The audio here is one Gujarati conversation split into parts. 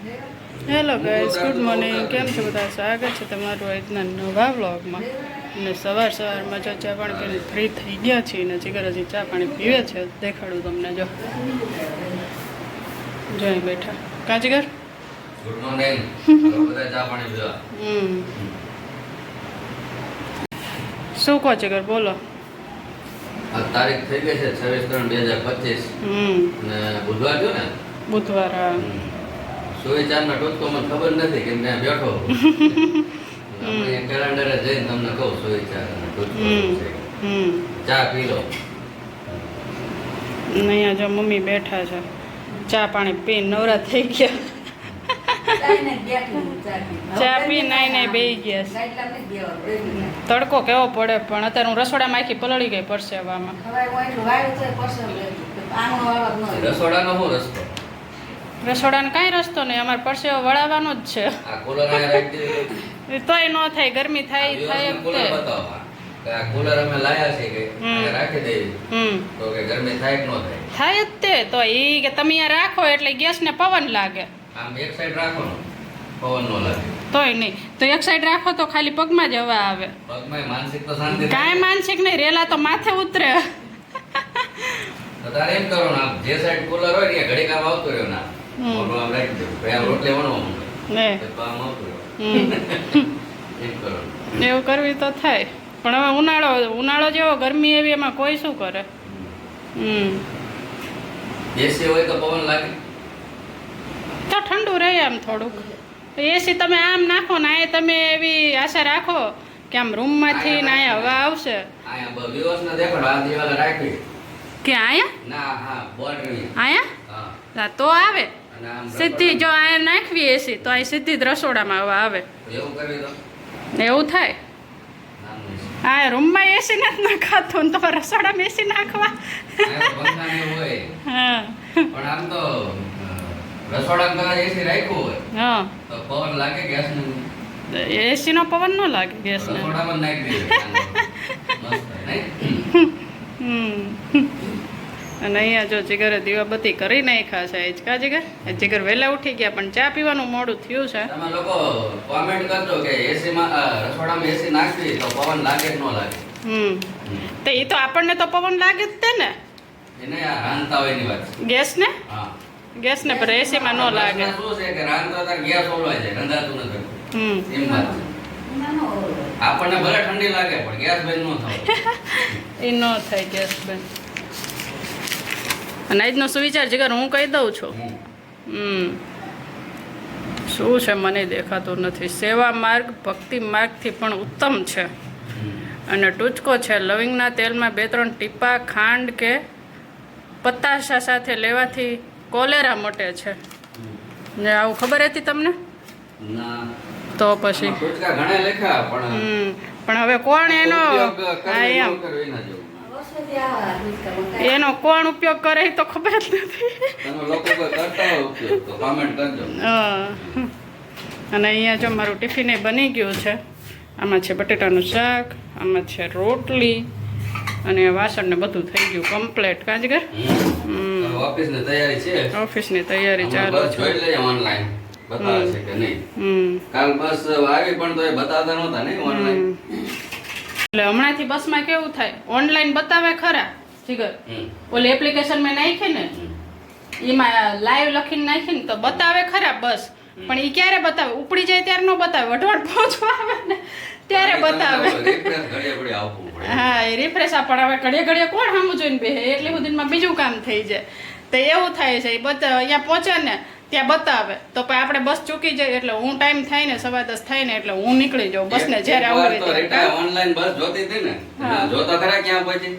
હેલો ગાઈઝ ગુડ મોર્નિંગ કેમ છો બધા? સ્વાગત છે તમારું આજના નવા વ્લોગમાં. અને સવાર સવારમાં જો ચા પાણી પીને ફ્રી થઈ ગયા છીએ અને જીગર હજી ચા પાણી પીવે છે. દેખાડું તમને જો. જોઈ બેઠા. કાજીગર? ગુડ મોર્નિંગ બધા ચા પાણી પીવા. હમ. શું કહો જીગર બોલો. તારીખ થઈ ગઈ છે છવ્વીસ ત્રણ બે હજાર પચીસ. હમ. બુધવાર થયો ને? બુધવાર આ. સુવિચારના ટૂંકો મને ખબર નથી કે ત્યાં બેઠો કેલેન્ડરે જઈને તમને કહું અને ટૂંકો હમ ચા પી લો અહીંયા જો મમ્મી બેઠા છે. ચા પાણી પી નવરા થઈ ગયા. ચા પી. નાઈ નાઈ બે ગયા છે. તડકો કેવો પડે પણ અત્યારે હું રસોડામાં આખી પલળી ગઈ પરસેવામાં. રસોડાનો શું રસ્તો? રસોડાનો કાંઈ રસ્તો નહીં અમારે પરસેવો વળાવવાનો જ છે. તોય ન થાય ગરમી થાય થાય થાય. જ તે તો એ કે તમે અહીંયા રાખો એટલે ગેસને પવન લાગે. આમ એક સાઈડ રાખો પવન ન લાગે. તોય નહીં. તો એક સાઈડ રાખો તો ખાલી પગમાં જ હવા આવે. પગમાં માનસિક તો શાંતિ કાંઈ માનસિક નહીં રેલા તો માથે ઉતરે. તો તારે એમ કરો ને જે સાઈડ કુલર હોય ને ઘડી કામ આવતું રહ્યો ના હમ. આમ રાખી દેવું આમ એવું કરવી તો થાય. પણ હવે ઉનાળો ઉનાળો જેવો ગરમી એવી એમાં કોઈ શું કરે? હમ. એસી હોય તો પવન લાગે? તો ઠંડુ રહે આમ થોડુંક. એસી તમે આમ નાખો ને આ તમે એવી આશા રાખો કે આમ રૂમમાંથી ને અહીંયા હવા આવશે. કે અહીંયા. તો આવે. સીધી જો અહીંયા નાખવી એસી તો અહીં સીધી જ રસોડામાં હવે આવે. એવું થાય? હા રૂમમાં એસી નથી નાખાતું તો રસોડામાં એસી નાખવા. હા પણ આમ તો રસોડામાં એસી રાખ્યું હોય. હા. તો પવન લાગે ગેસ ને પવન ન લાગે ગેસને. રસોડામાં નાખી મસ્ત નહીં હમ અને અહીંયા જો જીગરે દીવાબત્તી કરી નાખ્યા છે હિચકા જીગર? એ જીગર વહેલા ઉઠી ગયા પણ ચા પીવાનું મોડું થયું છે. તમે લોકો કોમેન્ટ કરજો કે એસી માં રસોડામાં એસી નાખવી તો પવન લાગે કે ન લાગે? હમ. તો એ તો આપણને તો પવન લાગે જ તે ને. એને આ રાંધતા હોયની વાત ગેસ ગેસને? હા. ગેસને પર એસીમાં ન લાગે. શું છે કે રાંધતા તાર ગેસ ઓળવાય છે રંધાતું નથી. હમ. એમ વાત આપણને ભલે ઠંડી લાગે પણ ગેસ બંધ ન થાય. એ ન થાય ગેસ બંધ. અને આજનો સુવિચાર જીગર હું કહી દઉં છું હમ. શું છે મને દેખાતું નથી. સેવા માર્ગ ભક્તિ માર્ગથી પણ ઉત્તમ છે. અને ટૂચકો છે લવિંગના તેલમાં બે ત્રણ ટીપા ખાંડ કે પતાશા સાથે લેવાથી કોલેરા મટે છે. ને આવું ખબર હતી તમને? તો પછી પણ હવે કોણ એનો? એમ. એના કોણ ઉપયોગ કરે એ તો ખબર જ નથી. અને અહીંયા જો મારું ટિફિન બની ગયું છે. આમાં છે બટેટાનું શાક આમાં છે રોટલી અને વાસણ ને બધું થઈ ગયું કમ્પ્લેટ કાજગર? હમ. ઓફિસની તૈયારી છે. ઓફિસની તૈયારી ચાલુ છે. જોઈ લઈએ ઓનલાઈન બતાવે છે કે નહીં. કાલ બસ આવી પણ તો એ બતાવતા નહોતા નહીં ઓનલાઈન એટલે હમણાંથી બસમાં કેવું થાય? ઓનલાઈન બતાવે ખરા જીગર. ઓલી એપ્લિકેશન મેં નાખી ને એમાં લાઈવ લખીને નાખીને તો બતાવે ખરા બસ. પણ એ ક્યારે બતાવે? ઉપડી જાય ત્યારે ન બતાવે. વઢવાડ પહોંચવા આવે ને ત્યારે બતાવે. હા એ રિફ્રેશ પણ હવે ઘડીએ ઘડીએ કોણ સામું જોઈને બે એટલે સુધીમાં બીજું કામ થઈ જાય. તો એવું થાય છે. એ બધા અહીંયા પહોંચે ને ત્યાં બતાવે. તો પછી આપણે બસ ચૂકી જાય એટલે હું ટાઈમ થાય ને સવા દસ થાય ને એટલે હું નીકળી જાઉં બસ ને જયારે આવું ઓનલાઈન બસ જોતી હતી ને જોતા ખરા ક્યાં પહોંચી?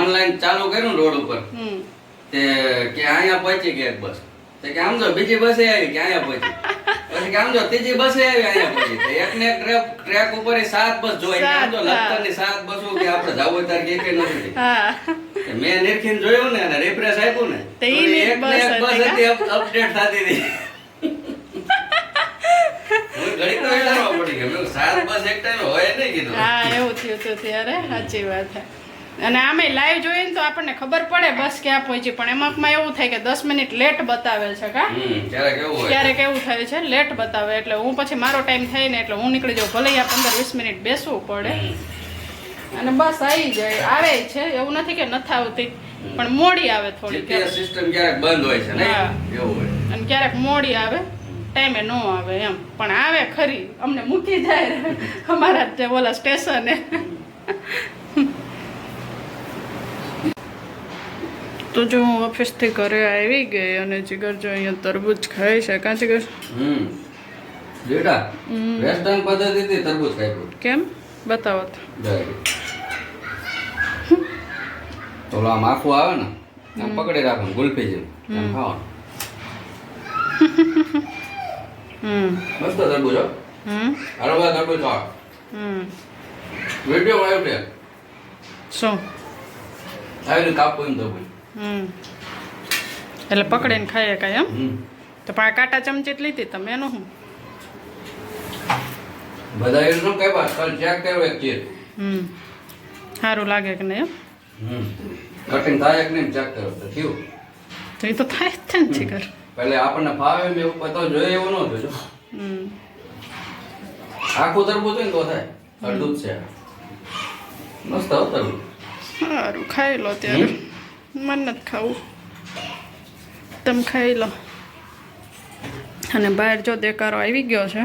ઓનલાઈન ચાલુ કર્યું રોડ ઉપર. તે કે અહીંયા પહોંચી ગયા બસ. તે કે આમ જો બીજી બસ આવી કે અહીંયા પહોંચી? પછી કે આમ જો ત્રીજી બસે આવી અહીંયા પહોંચી તે એક ને એક ટ્રેક ટ્રેક ઉપર એ સાત બસ જોઈ. આમ જો સાત, ની સાત બસો કે આપણે જાવું ત્યારે કે કે નથી. હા. મેં નિરખીને જોયું ને અને રિફ્રેશ આપ્યું ને તો તો એક ને એક બસ હતી અપડેટ થતી હતી. ઘડીક તો વિચારવા પડી ગયો સાત બસ એક ટાઈમ હોય નહીં કીધું. હા એવું થયું હતું ત્યારે. સાચી વાત છે અને આમે લાઈવ જોઈએ ને તો આપણને ખબર પડે બસ ક્યાં પહોંચી. પણ એમાં એવું થાય કે દસ મિનિટ લેટ બતાવે છે કા? ક્યારેક એવું થાય છે? લેટ બતાવે. એટલે હું પછી મારો ટાઈમ થાય ને એટલે હું નીકળી જાઉં. ભલે આ પંદર વીસ મિનિટ બેસવું પડે. અને બસ આવી જાય. આવે છે. એવું નથી કે નથી આવતી. પણ મોડી આવે થોડી સિસ્ટમ ક્યારેક. બંધ હોય છે ને. એવું હોય. અને ક્યારેક મોડી આવે. ટાઈમે ન આવે એમ. પણ આવે ખરી. અમને મૂકી જાય. અમારા જે ઓલા સ્ટેશને તો જો હું ઓફિસથી ઘરે આવી ગઈ અને જીગર જો અહીંયા તરબૂચ ખાય છે. કાં જીગર હમ. બેટા. વેસ્ટર્ન પદ્ધતિથી તરબૂચ ખાઈ કેમ? બતાવો તો. તો આમ આખું આવે ને આમ પકડી રાખવાનું ગુલ્ફી જેવું. આમ ખાવાનું. હમ. મસ્ત તરબૂચ હો. હમ. હળવા તરબૂચ ખાવ હમ. વીડિયો આવ્યો છે શું? આવી કાપવું તરબૂચ હમ એટલે પકડીને ખાઈએ કાંઈ એમ? તો પણ આ કાંટા ચમચી લીધી તમે એનું શું? બધા એનું ન કહેવા કાલ ચેક કર્યો એક ચીર? હમ. સારું લાગે કે નહીં એમ? કટિંગ થાય કે નહીં ચેક કર્યો તો થયું. તો એ તો થાય જ છે ને જીગર પહેલે આપણને ફાવે એમ એવું પતાવ જોઈએ એવું ન જોજો હમ. આખું તરબૂચ જોઈએ તો થાય. અડધું જ છે. મસ્ત હો સારું ખાઈ લો ત્યારે. મન નથી ખાવું. તમે ખાઈ લો. અને બહાર જો દેકારો આવી ગયો છે.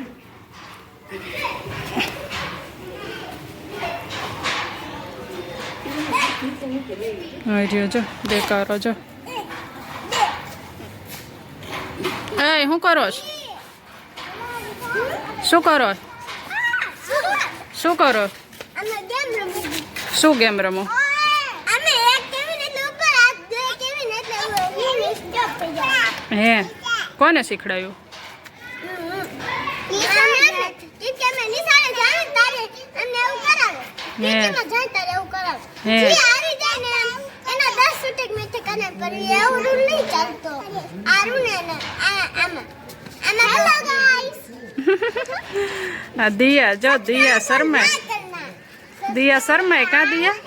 રહ્યો જો, દેકારો જો. એ શું કરો શું કરો શું કરો શું ગેમ રમો? હેલો કોને શીખડાયું? દિયા જો દિયા શર્માય. દિયા શર્માય કા દિયા?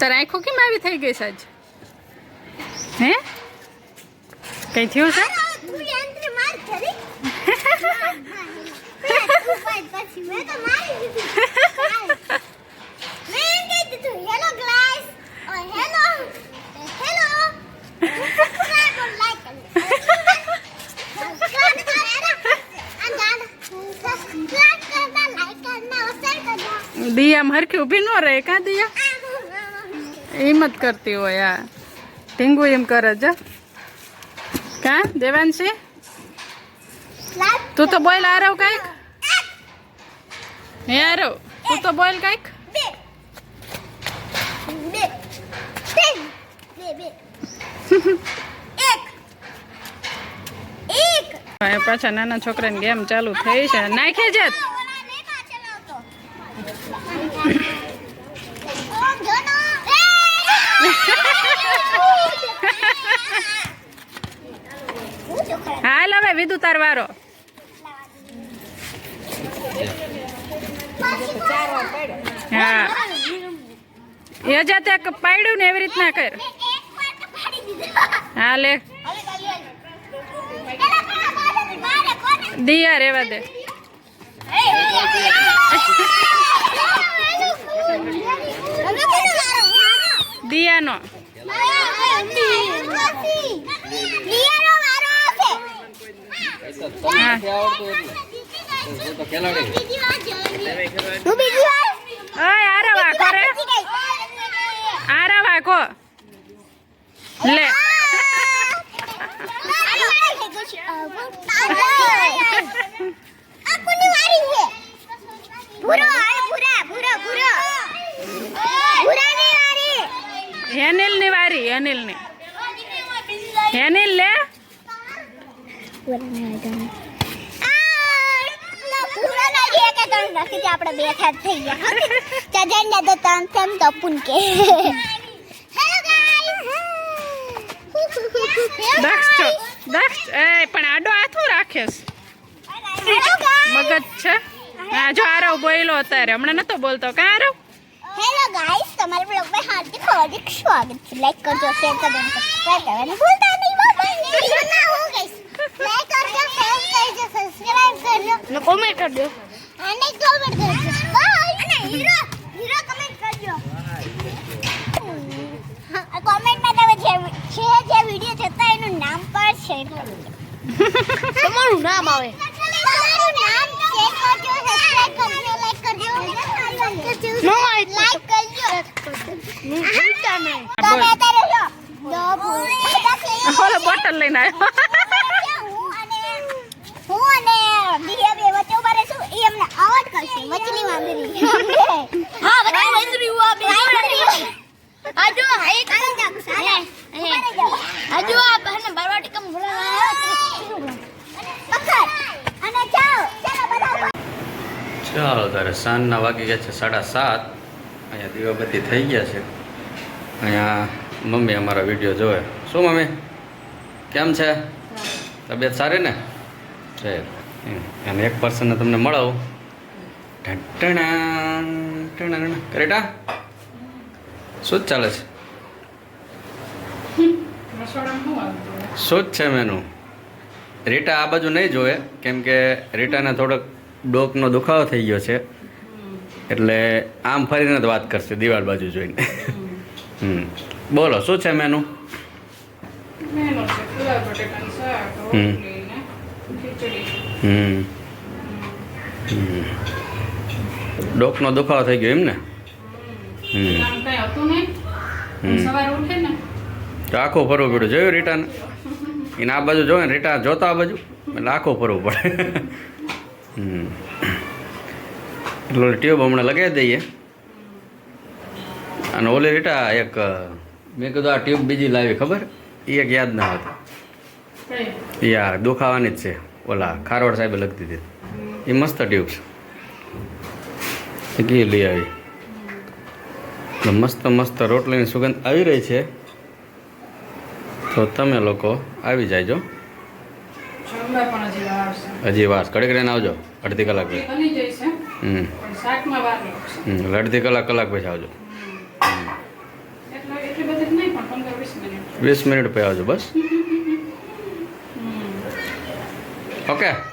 તાર આંખો કેમ આવી થઈ ગઈ સાજ હે? કઈ થયું છે? દિયા હરખી ઊભી ન રહે કા દિયા? એમ જ કરતી હોય આ ઢીંગુ એમ કરે છે કા? દેવાંશી તું તો બોલ આરવ કંઈક? હે આરવ તું તો બોલ કંઈક? પાછા નાના છોકરાની ગેમ ચાલુ થઈ છે. નાખે છે ઓલા નહીં પાછળ આવતો. ઓ, જોનો. હું જો ખરા. હાલ હવે તાર વારો હા એ જાતે પાડ્યું ને એવી રીતના કર. હા, લે? દિયા રેવા દે દિયાનો? દિયાનો વારો આવશે. લે હેનિલની વારી હેનિલની હેનિલ લે. આપણે બે ખાત થઈ ગયા ચજન ને તો તમ તેમ તો પુન કે દક્ષ છો? દક્ષ એ, પણ આડો હાથું રાખેસ મગજ છે? હા જો આરવ બોયલો અત્યારે. હમણાં નતો બોલતો. કા આરવ? હેલો ગાઈસ તમારા બ્લોગમાં હાર્દિક હાર્દિક સ્વાગત છે. લાઈક કરજો શેર કરજો સબસ્ક્રાઇબ કરવાનું ભૂલતા નહીં. બાબા ના હો ગઈશ લાઈક કરજો શેર કરજો સબસ્ક્રાઇબ કરજો ને કોમેન્ટ કરજો અને કોમેન્ટ કરજો બાય અને હીરો હીરો કમેન્ટ કરજો કોમેન્ટમાં તમે જે છે જે વિડિયો જોતા એનું નામ પણ શેર કરજો તમારું નામ આવે। તમારું નામ શેર કરજો સબસ્ક્રાઇબ કરજો લાઈક કરજો। નો લાઈક કરજો। નહીં. તમે અત્યારે જો બોટલ લઈને આવ્યો હું અને હું અને બે વચ્ચે ઊભા રહીશું. એ અમને અવાજ કરશે. મછલી વાંદરી હા બધા મંત્રી હુઆ બે. આ જો આ એક. આ જો આ બહેને બરવાટી કમ પકડ અને જાઓ ચાલો બધા. ચાલો તારે સાંજના વાગી ગયા છે સાડા સાત. અહીંયા દીવાબત્તી થઈ ગયા છે. અહીંયા મમ્મી અમારા વીડિયો જોવે. શું મમ્મી? કેમ છે? તબિયત સારી ને? છે. અને એક પર્સનને તમને મળો. કરેટા? શું જ ચાલે છે? શું જ છે મેનુ રીટા આ બાજુ નહીં જોવે કેમ કે રીટાને થોડોક ડોકનો દુખાવો થઈ ગયો છે. એટલે આમ ફરીને જ વાત કરશે દિવાળ બાજુ જોઈને. હમ. બોલો શું છે મેનુ હમ. રોટલી ને ખીચડી હમ હમ. ડોકનો દુખાવો થઈ ગયો એમ ને? તો આખો ફરવું પડ્યું જોયું રીટાને? એને આ બાજુ જોયું ને રીટા જોતા આ બાજુ? એટલે આખું ફરવું પડે. એટલે ટ્યુબ હમણાં લગાવી દઈએ. અને ઓલી રીટા એક મેં કીધું આ ટ્યુબ બીજી લાવી ખબર? એ એક યાદ ના હતી યાર દુખાવાની જ છે. ઓલા ખારવડ સાહેબે લખતી દીધી. એ મસ્ત ટ્યુબ્સ એ લઈ આવી. મસ્ત મસ્ત રોટલીની સુગંધ આવી રહી છે. તો તમે લોકો આવી જાયજો. હજી વાર છે. કડક રહીને આવજો. અડધી કલાક હમ. અડધી કલાક કલાક પછી આવજો. વીસ વીસ મિનિટ પછી આવજો બસ. હમ ઓકે